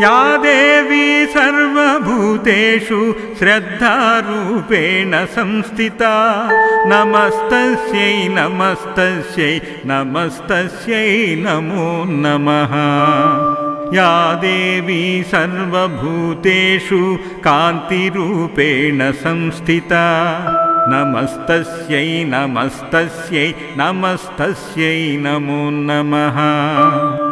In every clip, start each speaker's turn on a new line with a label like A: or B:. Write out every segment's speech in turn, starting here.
A: या देवी सर्वभूतेषु श्रद्धारूपेण संस्थिता। नमस्तस्यै नमस्तस्यै नमस्तस्यै नमो नमः। या देवी सर्वभूतेषु कान्तिरूपेण संस्थिता। नमस्तस्यै नमस्तस्यै नमस्तस्यै नमो नमः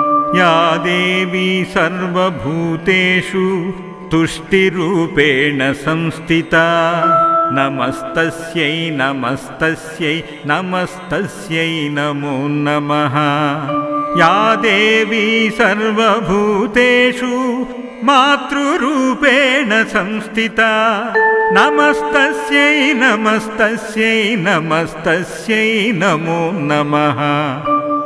A: या देवी सर्वभूतेषु तुष्टिरूपेण संस्थिता। नमस्तस्यै नमस्तस्यै नमस्तस्यै नमो नमः। या देवी सर्वभूतेषु मातृरूपेण संस्थिता। नमस्तस्यै नमस्तस्यै नमस्तस्यै नमो नमः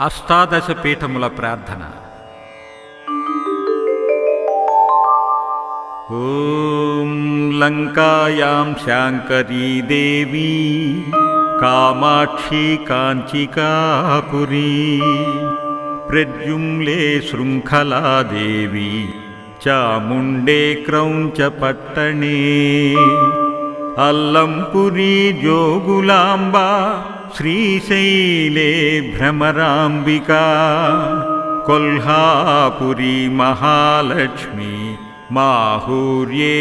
A: అష్టాదశ పీఠముల ప్రార్థన ఓం లంకాయాం శాంకరీ దేవీ కామాక్షి కాంచికాపురీ ప్రద్యుమ్లే శృంఖలాదేవి చాముండే క్రౌంచపట్టణే అల్లంపురీ జోగులాంబా श्रीशैले भ्रमराम्बिका कोल्हापुरी महालक्ष्मी माहुर्ये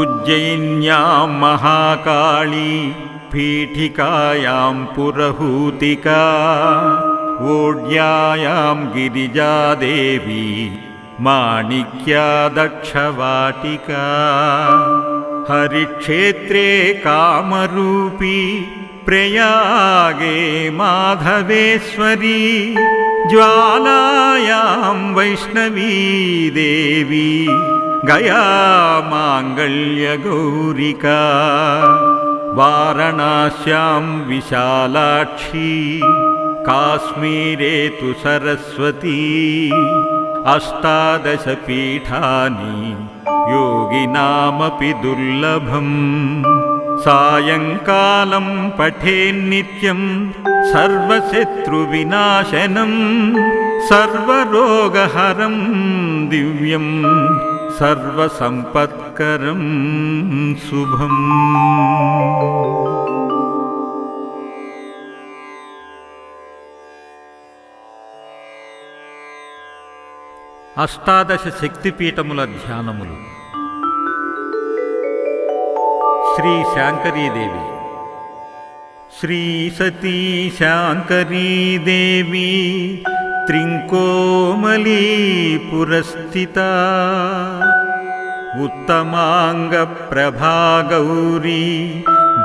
A: उज्जयिन्यां महाकाली पीठिकायां पुरहूतिका ओड्यायां गिरिजादेवी माणिक्या दक्षवाटिका हरिक्षेत्रे कामरूपी प्रयागे माधवेश्वरी ज्वालायां वैष्णवी देवी गया माङ्गल्यगौरिका वारणास्यां विशालाक्षी काश्मीरे तु सरस्वती अष्टादशपीठानि योगिनामपि दुर्लभम्। सायङ्कालं पठेन्नित्यं सर्वशत्रुविनाशनं सर्वरोगहरं दिव्यं सर्वसम्पत्करं शुभम् అష్టాదశ శక్తిపీఠముల ధ్యానములు. శ్రీ శాంకరీదేవి. శ్రీ సతీ శాంకరీదేవి త్రింకోమలీ పురస్థిత ఉత్తమాంగ ప్రభాగౌరీ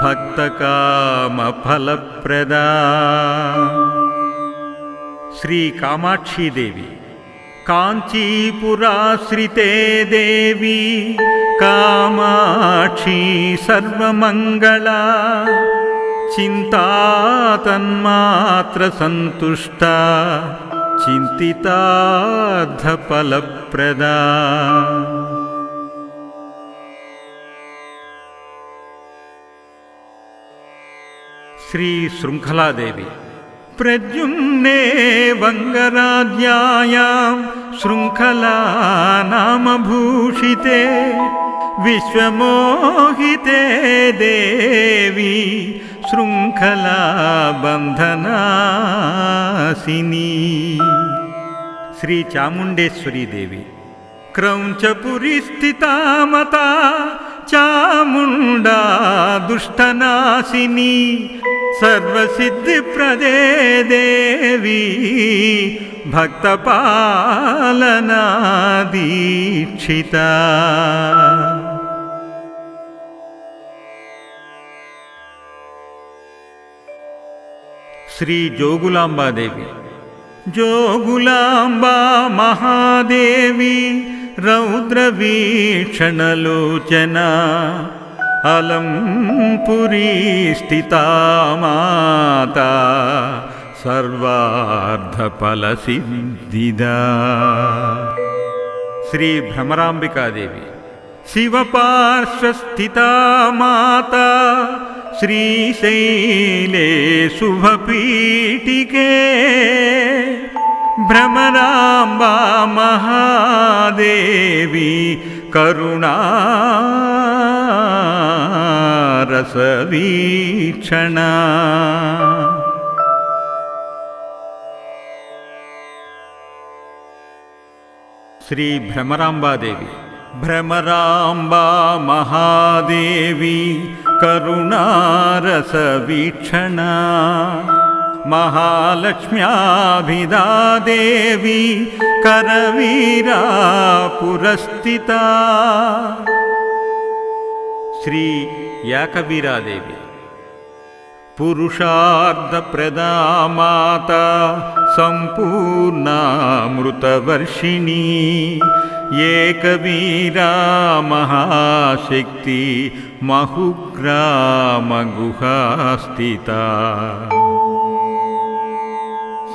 A: భక్తకామఫలప్రదా. శ్రీ కామాక్షీదేవి. काञ्चीपुराश्रिते देवी कामाक्षी सर्वमङ्गला चिन्ता तन्मात्रसन्तुष्टा चिन्तितार्थफलप्रदा। श्रीशृङ्खलादेवी प्रद्युम्ने वङ्गराज्यायां शृङ्खला नामभूषिते विश्वमोहिते देवी शृङ्खला बन्धनासिनी श्रीचामुण्डेश्वरी देवी। क्रौञ्चपुरी स्थिता मता चामुण्डा दुष्टनाशिनी सर्वसिद्धिप्रदे देवी भक्तपालनादीक्षिता श्रीजोगुलाम्बादेवी जोगुलाम्बा महादेवी रौद्रवीक्षणलोचना अलं पुरी स्थिता माता सर्वार्धफलसिद्धिदा। श्रीभ्रमराम्बिकादेवी शिवपार्श्वस्थिता माता श्रीशैले शुभपीठिके भ्रमराम्बा महादेवी करुणारसवीक्षणा श्रीभ्रमराम्बादेवी भ्रमराम्बा महादेवी करुणारसवीक्षणा। महालक्ष्म्याभिदा देवी करवीरा पुरस्थिता श्री याकवीरादेवी पुरुषार्धप्रदा माता सम्पूर्णामृतवर्षिणी एकवीरा महाशक्ति महुग्रामगुहास्थिता।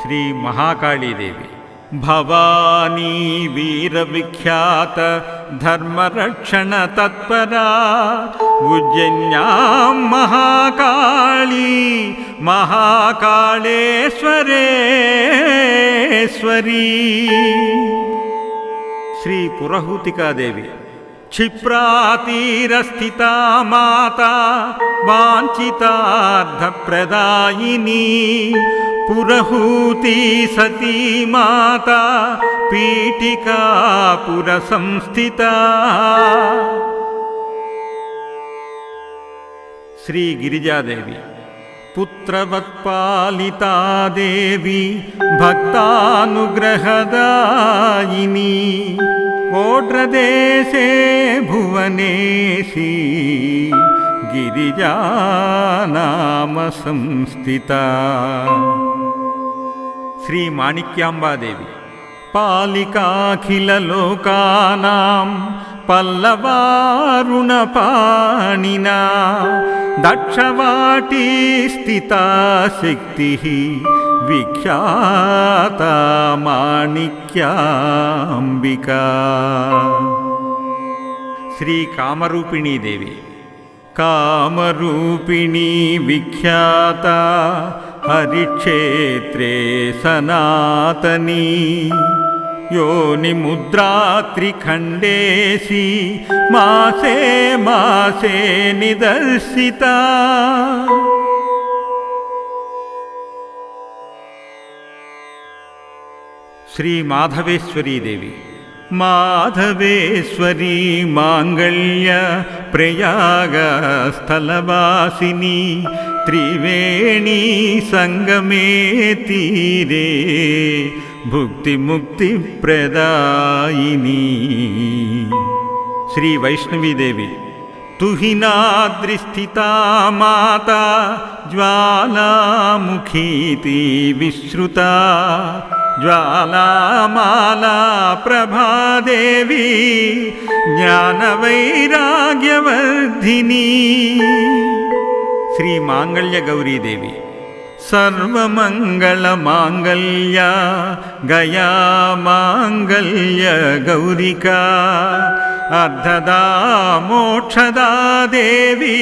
A: श्रीमहाकाळीदेवी भवानी वीरविख्यात धर्मरक्षणतत्परा उज्जन्यां महाकाली महाकाळेश्वरेश्वरी श्रीपुरहूतिकादेवी क्षिप्रातीरस्थिता माता वाञ्छितार्धप्रदायिनी पुरहूती सती माता पीठिका पुरसंस्थिता। श्रीगिरिजादेवी पुत्रवत्पालिता देवी भक्तानुग्रहदायिनी ओड्रदेशे भुवनेशी गिरिजानाम संस्थिता श्रीमाणिक्याम्बादेवी पालिकाखिललोकानां पल्लवारुणपाणिना दक्षवाटी स्थिता शक्तिः विख्याता माणिक्याम्बिका श्रीकामरूपिणी देवी कामरूपिणी विख्याता हरिक्षेत्रे सनातनी योनिमुद्रात्रिखण्डेशी मासे मासे निदर्शिता श्रीमाधवेश्वरी देवी माधवेश्वरी माङ्गल्य प्रयागस्थलवासिनी त्रिवेणी सङ्गमे तीरे भुक्तिमुक्तिप्रदायिनी। श्रीवैष्णवीदेवी तुहिनाद्रिस्थिता माता ज्वालामुखीति विश्रुता ज्वालामाला प्रभादेवी ज्ञानवैराग्यवर्धिनी। श्रीमाङ्गल्यगौरीदेवी सर्वमङ्गलमाङ्गल्या गया माङ्गल्यगौरिका अर्धदा मोक्षदा देवी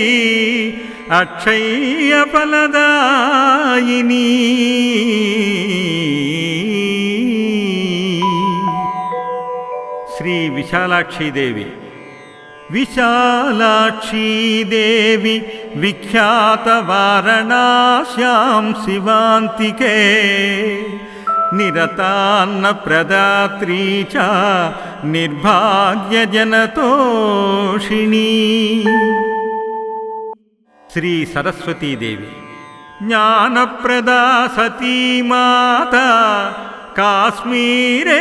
A: అక్షయ ఫలదాయిని. శ్రీ విశాలాక్షీదేవి విశాలాక్షీదేవి విఖ్యాత వారణాశ్యాం శివాంతికే. నిరతాన్న ప్రదాత్రీ చ నిర్భాగ్యజనతోషిణీ. श्रीसरस्वतीदेवी ज्ञानप्रदा सती माता काश्मीरे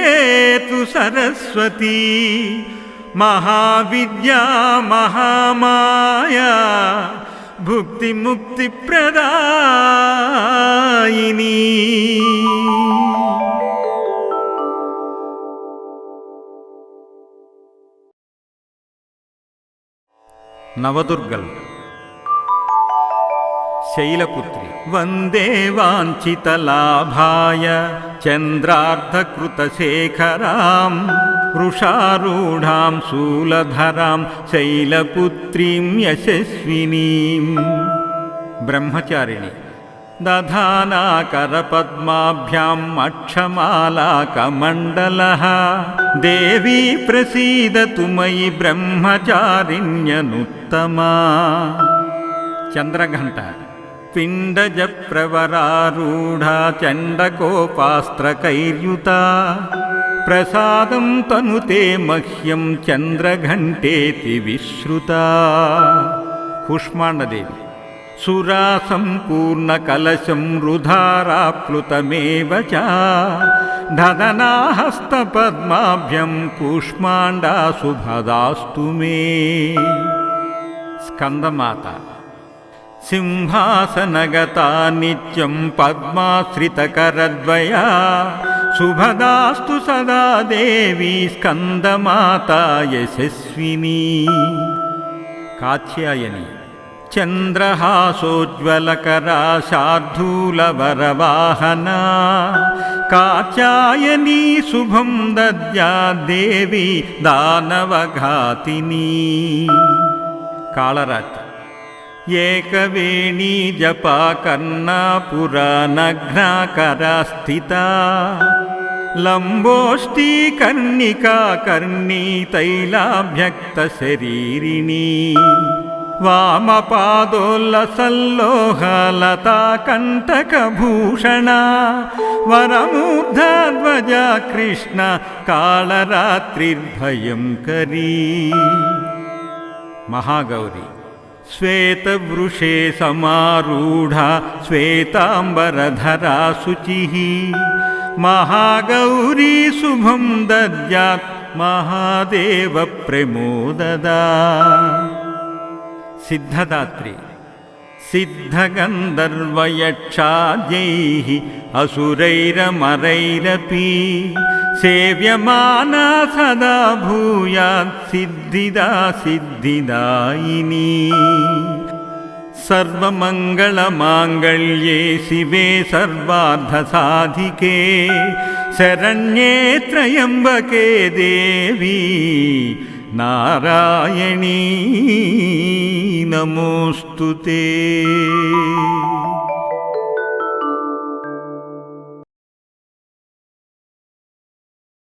A: तु सरस्वती महाविद्या महामाया भुक्तिमुक्तिप्रदायिनी नवदुर्गल् शैलपुत्री। वन्दे वाञ्छितलाभाय चन्द्रार्धकृतशेखरां वृषारूढां शूलधरां शैलपुत्रीं यशस्विनीं ब्रह्मचारिणी। दधानाकरपद्माभ्याम् अक्षमालाकमण्डलः। देवी प्रसीदतु मयि ब्रह्मचारिण्यनुत्तमा। चन्द्रघण्ट पिण्डजप्रवरारूढा चण्डकोपास्त्रकैर्युता। प्रसादं तनुते मह्यं चन्द्रघण्टेति विश्रुता कुष्माण्डदेवी सुरासम्पूर्णकलशं रुधाराप्लुतमेव च। धदनाहस्तपद्माभ्यं कूष्माण्डा सुभदास्तु मे। स्कन्दमाता सिंहासनगता नित्यं पद्माश्रितकरद्वया शुभदास्तु सदा देवी स्कन्दमाता यशस्विनी कात्यायनी चन्द्रहासोज्ज्वलकरा शार्दूलवरवाहना कात्यायनी शुभं दद्याद्देवी दानवघातिनी कालरात्रि एकवेणी जपा नघ्नाकरा स्थिता लम्बोष्टीकर्णिका कर्णी तैलाभ्यक्तशरीरिणी वामपादोल्लसल्लोहलता कण्टकभूषणा वरमूर्धध्वजा कृष्ण कालरात्रिर्भयङ्करी। महागौरी श्वेतवृषे समारूढा श्वेताम्बरधरा शुचिः। महागौरी शुभं दद्यात् महादेवप्रमोददा सिद्धदात्री सिद्धगन्धर्वयक्षाद्यैः असुरैरमरैरपि सेव्यमाना सदा भूयात् सिद्धिदा सिद्धिदायिनी सर्वमङ्गलमाङ्गल्ये शिवे सर्वार्धसाधिके शरण्ये त्र्यम्बके देवी नारायणी। नमोऽस्तु ते